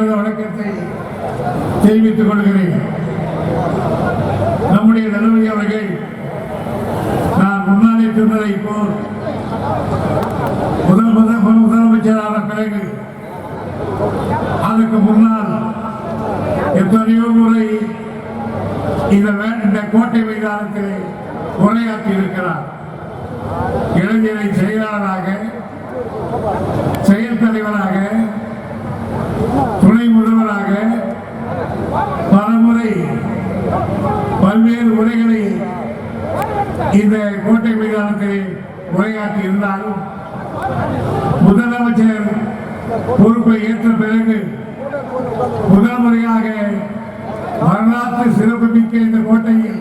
வணக்கத்தை தெரிவித்துக் கொள்கிறேன். நம்முடைய தளபதி அவர்கள் நான் முன்னாடி சொன்னதை போல் முதல் முதல் முதலமைச்சரான பிறகு அதுக்கு முன்னால் எத்தனையோ முறை இந்த இந்த கோட்டை மைதானத்திலே உரையாற்றி இருக்கிறார் இளைஞரை செயலாளராக செயல் தலைவராக இந்த கோட்டை மைதானத்தில் உரையாற்றி இருந்தாலும் முதலமைச்சர் பொறுப்பை ஏற்ற பிறகு முதல் முறையாக வரலாற்று சிறப்புமிக்க இந்த கோட்டையில்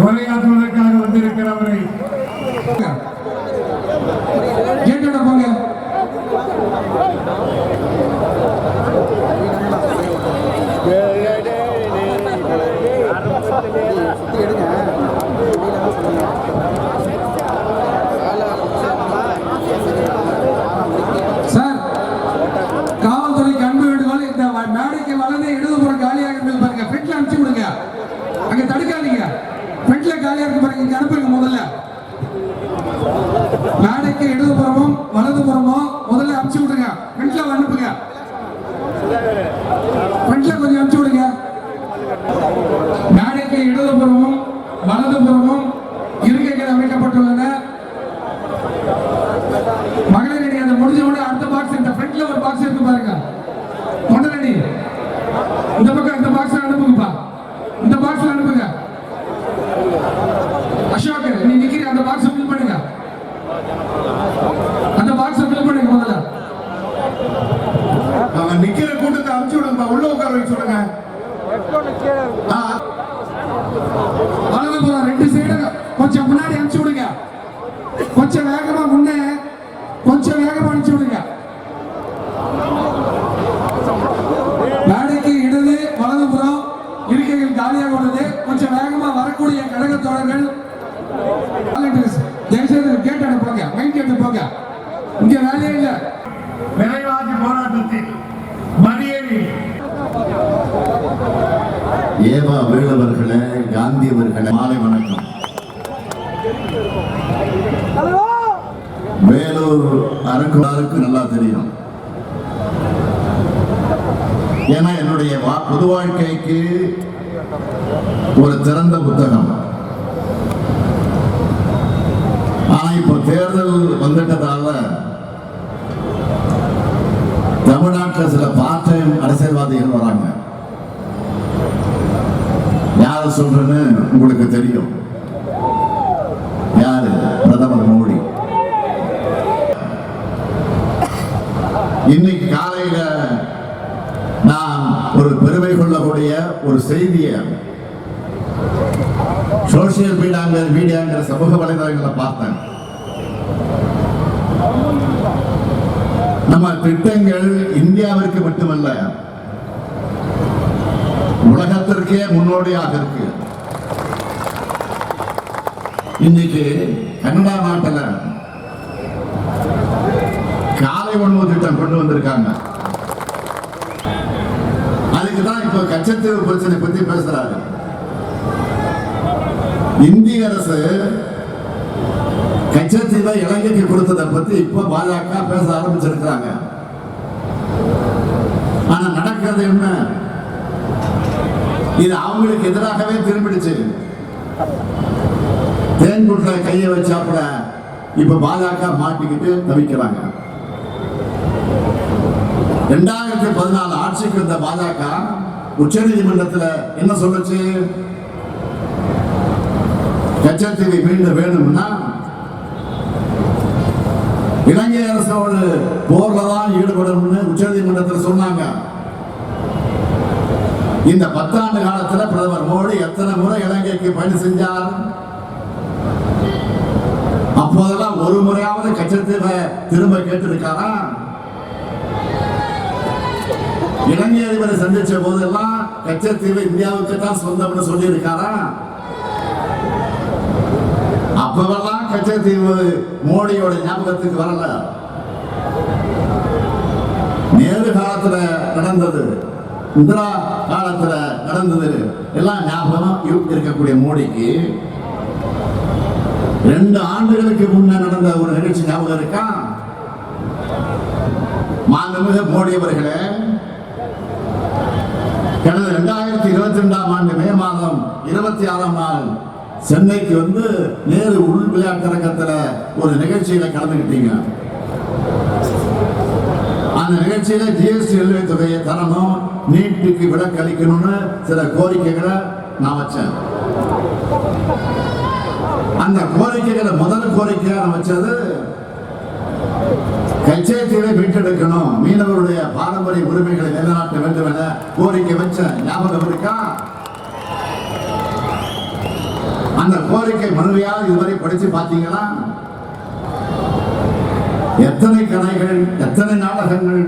உரையாற்றுவதற்காக வந்திருக்கிறவரை கேட்டோட போங்க சார் காவல்துறைக்கு அன்பு வேண்டுகோள் இந்த வ- மேடைக்கு வலது இடதுபுறம் காலியாக இருக்குது பாருங்க ஃப்ரண்ட்ல அனுப்பிச்சு விடுங்க அங்க தடுக்காதீங்க ஃப்ரண்ட்ல காலியா இருக்கு பாருங்க இங்க அனுப்புங்க முதல்ல. மேடைக்கு இடதுபுறமும் வலதுபுறமும் முதல்ல அனுப்பிச்சு விடுங்க. ஃப்ரண்ட்ல அனுப்புங்க. ஃப்ரண்ட்ல கொஞ்சம் அனுப்பிச்சு விடுங்க. மேடைக்கு இடதுபுறமும் வலதுபுறமும் இருக்கைகள் அமைக்கப்பட்டுள்ளன. மகளிர் அந்த முடிஞ்ச உடனே அடுத்த பாக்ஸ் இந்த ஃப்ரெண்ட்ல ஒரு பாக்ஸ் இருக்கு பாருங்க தொண்டரணி இந்த பக்கம் இந்த பாக்ஸ் அனுப்புங்கப்பா இந்த பாக்ஸ்ல அனுப்புங்க அசோக் நீ நிக்கிற அந்த பாக்ஸ் ஃபில் பண்ணுங்க அந்த பாக்ஸ் ஃபில் பண்ணுங்க முதல்ல அவன் நிக்கிற அனுப்பிச்சு விடுங்க உள்ள உட்கார வைக்க சொல்லுங்க. ஆ, ரெண்டு சைடு கொஞ்சம் முன்னாடி அனுப்பிச்சு விடுங்க கொஞ்சம் வேகமா முன்னே. கொஞ்சம் வேகமா அனுப்பிச்சு விடுங்க மேடைக்கு இடது வலதுபுறம் இருக்கைகள் காலியாக உள்ளது. கொஞ்சம் வேகமா வரக்கூடிய கழக தோழர்கள். தயவுசெய்து கேட் போங்க. மைண்ட் கேட்டு போங்க. இங்க வேலையே இல்லை. விரைவாதி போராட்டத்தில். ஏவா வேலவர்களே காந்தி அவர்களே மாலை வணக்கம். வேலூர் அரங்குலாருக்கு நல்லா தெரியும். ஏன்னா என்னுடைய பொது வாழ்க்கைக்கு ஒரு திறந்த புத்தகம். ஆனா இப்போ தேர்தல் வந்துட்டதால தமிழ்நாட்டில் சில பார்ட் டைம் அரசியல்வாதிகள் வராங்க. யார சொல்றேன்னு உங்களுக்கு தெரியும். யாரு? பிரதமர் மோடி. இன்னைக்கு காலையில நான் ஒரு பெருமை கொள்ளக்கூடிய ஒரு செய்தியை சோசியல் மீடியாங்கிற மீடியாங்கிற சமூக வலைதளங்களை பார்த்தேன். நம்ம திட்டங்கள் இந்தியாவிற்கு மட்டுமல்ல உலகத்திற்கே முன்னோடியாக இருக்கு. இன்னைக்கு கனடா நாட்டில் காலை உணவு திட்டம் கொண்டு வந்திருக்காங்க. அதுக்கு தான் இப்போ கச்சத்தீவு பிரச்சனை பத்தி பேசுறாரு. இந்திய அரசு கச்சத்தீவை இலங்கைக்கு கொடுத்ததை பத்தி இப்ப பாஜக பேச ஆரம்பிச்சிருக்கிறாங்க. ஆனா நடக்கிறது என்ன? இது அவங்களுக்கு எதிராகவே திரும்பிடுச்சு. தேன் குட்ல கையை வச்சாப்புல இப்ப பாஜக மாட்டிக்கிட்டு தவிக்கிறாங்க. ரெண்டாயிரத்தி பதினாலு ஆட்சிக்கு வந்த பாஜக உச்ச நீதிமன்றத்தில் என்ன சொல்லுச்சு? கச்சத்தீவை மீண்டும் வேணும்னா இலங்கை அரசோடு போர்ல தான் ஈடுபடணும்னு உச்ச நீதிமன்றத்தில் சொன்னாங்க. இந்த பத்தாண்டு காலத்தில் பிரதமர் மோடி எத்தனை முறை இலங்கைக்கு பயணம் செஞ்சார்? அப்போதெல்லாம் ஒரு முறையாவது கச்சத்தீவை திரும்ப கேட்டிருக்காரா? இலங்கை அதிபரை சந்திச்ச போதெல்லாம் கச்சத்தீவு இந்தியாவுக்கு தான் சொந்தம்னு சொல்லியிருக்காரா? அப்பவெல்லாம் கச்சத்தீவு மோடியோட ஞாபகத்துக்கு வரல. நேரு காலத்துல நடந்தது இந்திரா காலத்துல நடந்தது எல்லாம் ஞாபகம் இருக்கக்கூடிய மோடிக்கு. ரெண்டு ஆண்டுகளுக்கு முன்ன நடந்த ஒரு நிகழ்ச்சி ஞாபகம் இருக்கா? மாண்புமிகு மோடி அவர்களே கடந்த இரண்டாயிரத்தி இருபத்தி ரெண்டாம் ஆண்டு மே மாதம் இருபத்தி ஆறாம் நாள் சென்னைக்கு வந்து நேரு உள் விளையாட்டரங்கத்துல ஒரு நிகழ்ச்சியில கலந்துக்கிட்டீங்க அந்த நிகழ்ச்சியில ஜிஎஸ்டி ரயில்வே தொகையை தரணும் நீட்டுக்கு விலக்கு அளிக்கணும்னு சில கோரிக்கைகளை நான் வச்சேன். அந்த கோரிக்கைகளை முதல் கோரிக்கையா நான் வச்சது கச்சேரியை மீட்டெடுக்கணும் மீனவருடைய பாரம்பரிய உரிமைகளை நிலைநாட்ட வேண்டும் என கோரிக்கை வச்சேன் ஞாபகம் இருக்கா? அந்த கோரிக்கை மனுவையால் இதுவரை படித்து பார்த்தீங்கன்னா எத்தனை கதைகள் எத்தனை நாடகங்கள்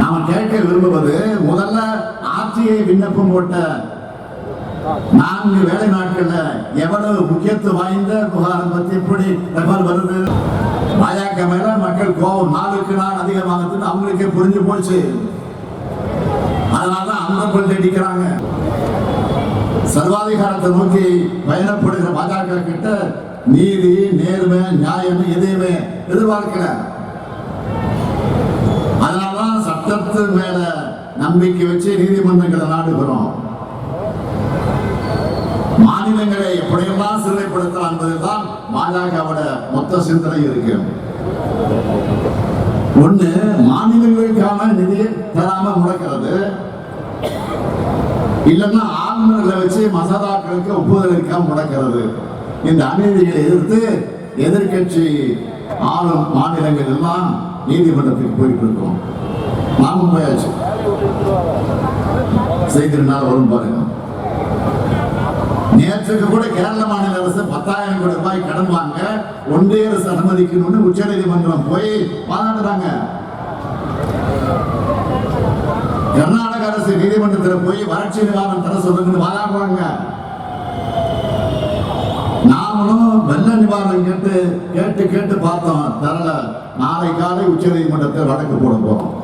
நாம் கேட்க விரும்புவது முதல்ல ஆட்சியை விண்ணப்பம் போட்ட நான்கு வேலை நாட்கள்ல எவ்வளவு முக்கியத்துவம் வாய்ந்த புகாரம் பத்தி எப்படி தகவல் வருது? பாஜக மேல மக்கள் கோபம் நாளுக்கு நாள் அதிகமாகுதுன்னு அவங்களுக்கே புரிஞ்சு போச்சு. அதனால அந்த கொள்கை அடிக்கிறாங்க சர்வாதிகாரத்தை நோக்கி பயணப்படுகிற பாஜக கிட்ட நீதி நேர்மை நியாயம் எதையுமே எதிர்பார்க்கல. அதனாலதான் சட்டத்து மேல நம்பிக்கை வச்சு நீதிமன்றங்களை நாடுகிறோம். மாநிலங்களை எப்படியெல்லாம் சிறுமைப்படுத்தலாம் என்பதுதான் பாஜகவோட மொத்த சிந்தனை இருக்கு. ஒண்ணு மாநிலங்களுக்கான நிதியை தராம முடக்கிறது. இல்லைன்னா ஆளுநர்களை வச்சு மசோதாக்களுக்கு ஒப்புதல் இருக்காம முடக்கிறது. இந்த அநீதிகளை எதிர்த்து எதிர்க்கட்சி ஆளும் மாநிலங்கள் எல்லாம் நீதிமன்றத்துக்கு போயிட்டு இருக்கோம். நாமும் போயாச்சு செய்திருந்தால் வரும் பாருங்க. நேற்றுக்கு கூட கேரள மாநில அரசு பத்தாயிரம் கோடி ரூபாய் கடன் வாங்க ஒன்றிய அரசு அனுமதிக்கணும்னு உச்ச நீதிமன்றம் போய் வாதாடுறாங்க அரசு நீதிமன்றத்தில் போய் வறட்சி நிவாரணம் தர சொல்லுங்கன்னு வாதாடுறாங்க. நாமளும் வெள்ள நிவாரணம் கேட்டு கேட்டு கேட்டு பார்த்தோம். தரல நாளை காலை உச்ச நீதிமன்றத்தில் வழக்கு போட போறோம்.